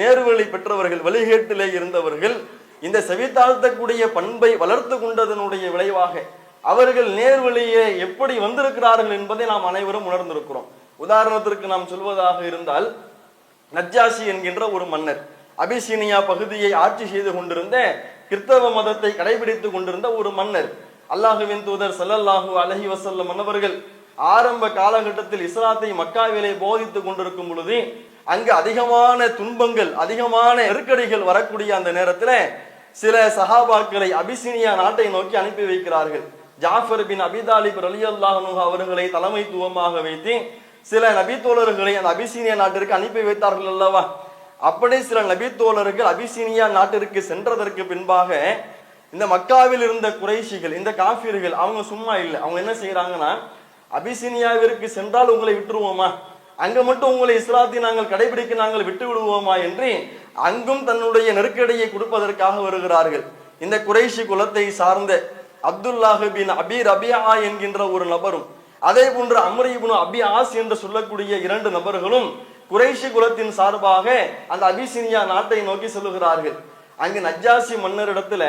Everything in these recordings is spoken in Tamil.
நேர்வழி பெற்றவர்கள் வழிகேட்டிலே இருந்தவர்கள் இந்த செவித்தாழ்த்தக்கூடிய பண்பை வளர்த்து கொண்டதனுடைய விளைவாக அவர்கள் நேர்வழியே எப்படி வந்திருக்கிறார்கள் என்பதை நாம் அனைவரும் உணர்ந்திருக்கிறோம். உதாரணத்திற்கு நாம் சொல்வதாக இருந்தால் நஜ்ஜாசி என்கின்ற ஒரு மன்னர் அபிசீனியா பகுதியை ஆட்சி செய்து கொண்டிருந்த கிறிஸ்தவ மதத்தை கடைபிடித்துக் கொண்டிருந்த ஒரு மன்னர் அல்லாஹுவின் தூதர் சல்லல்லாஹு அலஹி வசல்லம் மன்னவர்கள் ஆரம்ப காலகட்டத்தில் இஸ்லாத்தை மக்காவிலே போதித்துக் கொண்டிருக்கும் பொழுது அங்கு அதிகமான துன்பங்கள் அதிகமான நெருக்கடிகள் வரக்கூடிய அந்த நேரத்தில் சில சஹாபாக்களை அபிசீனியா நாட்டை நோக்கி அனுப்பி வைக்கிறார்கள். ஜாஃபர் பின் அபிதாலிப் ரலியல்லாஹு அவர்களை தலைமைத்துவமாக வைத்து சில நபித்தோழர்களை அந்த அபிசீனியா நாட்டிற்கு அனுப்பி வைத்தார்கள் அல்லவா? அப்படி சில நபித்தோழர்கள் அபிசீனியா நாட்டிற்கு சென்றதற்கு பின்பாக இந்த மக்காவில் இருந்த குறைஷிகள் இந்த காஃபிர்கள் அவங்க சும்மா இல்லை. அவங்க என்ன செய்யறாங்கன்னா அபிசீனியாவிற்கு சென்றால் உங்களை விட்டுருவோமா? அங்க மட்டும் உங்களை இஸ்லாத்தை நாங்கள் கடைபிடிக்க நாங்கள் விட்டு விடுவோமா என்று அங்கும் தன்னுடைய நெருக்கடியை கொடுப்பதற்காக வருகிறார்கள். இந்த குறைஷி குலத்தை சார்ந்த அப்துல்லாஹ் பின் அபி ரபியா என்கின்ற ஒரு நபரும் அதே போன்று அம்ரி அபி ஆஸ் என்று சொல்லக்கூடிய இரண்டு நபர்களும் குறைஷி குலத்தின் சார்பாக அந்த அபிசினியா நாட்டை நோக்கி செல்லுகிறார்கள். அங்கு நஜாசி மன்னரிடத்துல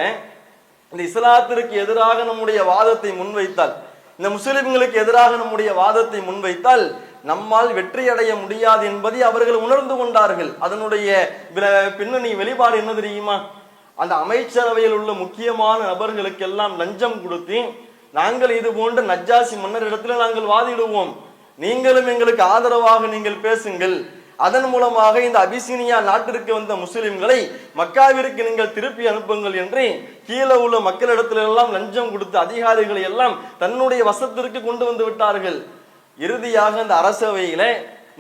இந்த இஸ்லாத்திற்கு எதிராக நம்முடைய வாதத்தை முன்வைத்தால் இந்த முஸ்லிம்களுக்கு எதிராக நம்முடைய வாதத்தை முன்வைத்தால் நம்மால் வெற்றி அடைய முடியாது என்பதை அவர்கள் உணர்ந்து கொண்டார்கள். அதனுடைய பின்னணி வெளிப்பாடு என்ன தெரியுமா? அந்த அமைச்சரவையில் உள்ள முக்கியமான நபர்களுக்கெல்லாம் லஞ்சம் கொடுத்து நாங்கள் இது போன்ற நஜ்ஜாசி மன்னரிடத்துல நாங்கள் வாதிடுவோம். நீங்களும் எங்களுக்கு ஆதரவாக நீங்கள் பேசுங்கள். அதன் மூலமாக இந்த அபிசீனியா நாட்டிற்கு வந்த முஸ்லிம்களை மக்காவிற்கு நீங்கள் திருப்பி அனுப்புங்கள் என்று கீழே உள்ள மக்களிடத்துல எல்லாம் லஞ்சம் கொடுத்து அதிகாரிகளை எல்லாம் தன்னுடைய வசத்திற்கு கொண்டு வந்து விட்டார்கள். இறுதியாக அந்த அரசவையில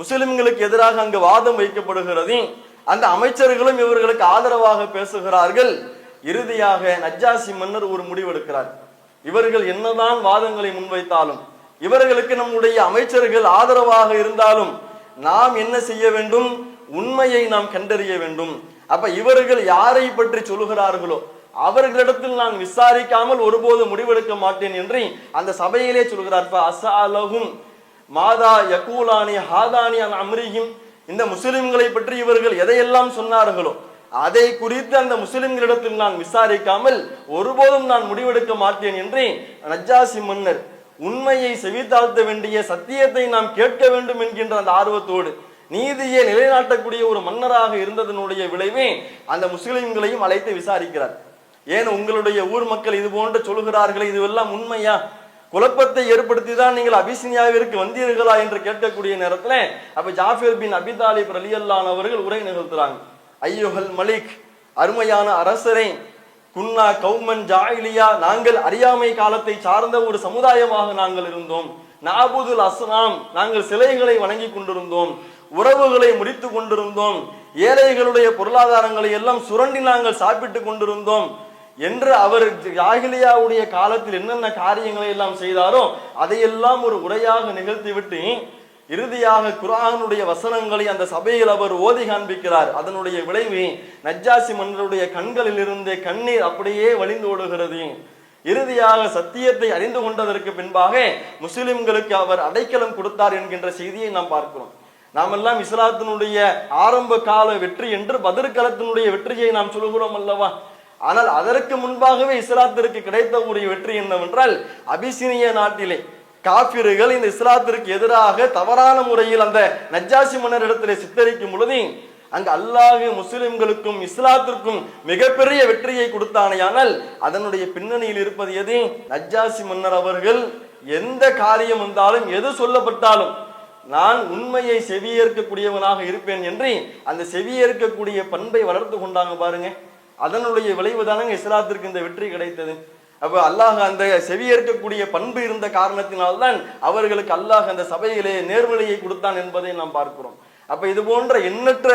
முஸ்லிம்களுக்கு எதிராக அங்கு வாதம் வைக்கப்படுகிறது. அந்த அமைச்சர்களும் இவர்களுக்கு ஆதரவாக பேசுகிறார்கள். இறுதியாக நஜ்ஜாசி மன்னர் ஒரு முடிவெடுக்கிறார். இவர்கள் என்னதான் வாதங்களை முன்வைத்தாலும் இவர்களுக்கு நம்முடைய அமைச்சர்கள் ஆதரவாக இருந்தாலும் நாம் என்ன செய்ய வேண்டும்? உண்மையை நாம் கண்டறிய வேண்டும். அப்ப இவர்கள் யாரை பற்றி சொல்லுகிறார்களோ அவர்களிடத்தில் நான் விசாரிக்காமல் ஒருபோது முடிவெடுக்க மாட்டேன் என்று அந்த சபையிலே சொல்கிறார். அசாலகும் மாதா யகூலானி ஹாதானி அன் அம்ரிஹிம். இந்த முஸ்லிம்களை பற்றி இவர்கள் எதையெல்லாம் சொன்னார்களோ அதை குறித்து அந்த முஸ்லிம்களிடத்தில் நான் விசாரிக்காமல் ஒருபோதும் நான் முடிவெடுக்க மாட்டேன் என்று நஜாசி மன்னர் உண்மையை செவித்தாழ்த்த வேண்டிய சத்தியத்தை நாம் கேட்க வேண்டும் என்கின்ற அந்த ஆர்வத்தோடு நீதியை நிலைநாட்டக்கூடிய ஒரு மன்னராக இருந்ததனுடைய விளைவே அந்த முஸ்லிம்களையும் அழைத்து விசாரிக்கிறார். ஏன் உங்களுடைய ஊர் மக்கள் இது போன்று சொல்கிறார்களே இதுவெல்லாம் உண்மையா? குழப்பத்தை ஏற்படுத்தி தான் நீங்கள் அபிசினியாவிற்கு வந்தீர்களா என்று கேட்கக்கூடிய நேரத்தில் அப்ப ஜாஃபிர் பின் அபிதாலிப் ரலியல்லான் அவர்கள் உரை நிகழ்த்துறாங்க. ஐயோஹல் மலிக் அருமையான அரசரை குன்னா கௌமன் ஜாயிலியா நாங்கள் அறியாமை காலத்தை சார்ந்த ஒரு சமுதாயமாக நாங்கள் இருந்தோம். நாபுதுல் அஸ்லாம் நாங்கள் சிலைகளை வணங்கி கொண்டிருந்தோம். உறவுகளை முடித்து கொண்டிருந்தோம். ஏழைகளுடைய பொருளாதாரங்களை எல்லாம் சுரண்டி நாங்கள் சாப்பிட்டு கொண்டிருந்தோம். என்று அவர் ஜாகிலியாவுடைய காலத்தில் என்னென்ன காரியங்களை எல்லாம் செய்தாரோ அதையெல்லாம் ஒரு உரையாக நிகழ்த்திவிட்டு இறுதியாக குரானுடைய வசனங்களை அந்த சபையில் அவர் ஓதி காண்பிக்கிறார். அதனுடைய விளைவு நஜ்ஜாசி மன்னருடைய கண்களிலிருந்தே கண்ணீர் அப்படியே வழிந்து ஓடுகிறது. இறுதியாக சத்தியத்தை அறிந்து கொண்டதற்கு பின்பாக முஸ்லிம்களுக்கு அவர் அடைக்கலம் கொடுத்தார் என்கின்ற செய்தியை நாம் பார்க்கிறோம். நாமெல்லாம் இஸ்லாத்தினுடைய ஆரம்ப கால வெற்றி என்று பதிர்களத்தினுடைய வெற்றியை நாம் சொல்கிறோம் அல்லவா? ஆனால் அதற்கு முன்பாகவே இஸ்லாத்திற்கு கிடைத்த ஒரு வெற்றி என்னவென்றால் அபிசினிய நாட்டிலே காபிர்கள் இந்த இஸ்லாத்திற்கு எதிராக தவறான முறையில் அந்த நஜ்ஜாசி மன்னரிடத்திலே சித்தரிக்கும் பொழுது அங்கு அல்லாஹ் முஸ்லிம்களுக்கும் இஸ்லாத்திற்கும் மிகப்பெரிய வெற்றியை கொடுத்தானேயானால் அதனுடைய பின்னணியில் இருப்பது எது? நஜ்ஜாசி மன்னர் அவர்கள் எந்த காரியம் வந்தாலும் எது சொல்லப்பட்டாலும் நான் உண்மையை செவியேற்கக்கூடியவனாக இருப்பேன் என்று அந்த செவியேற்கக்கூடிய பண்பை வளர்த்து கொண்டாங்க பாருங்க. அதனுடைய விளைவு தானங்க இஸ்லாத்திற்கு இந்த வெற்றி கிடைத்தது. அப்போ அல்லாஹ் அந்த செவியேற்கக்கூடிய பண்பு இருந்த காரணத்தினால்தான் அவர்களுக்கு அல்லாஹ் அந்த சபையிலே நேர்வழியை கொடுத்தான் என்பதை நாம் பார்க்கிறோம். அப்ப இது போன்ற எண்ணற்ற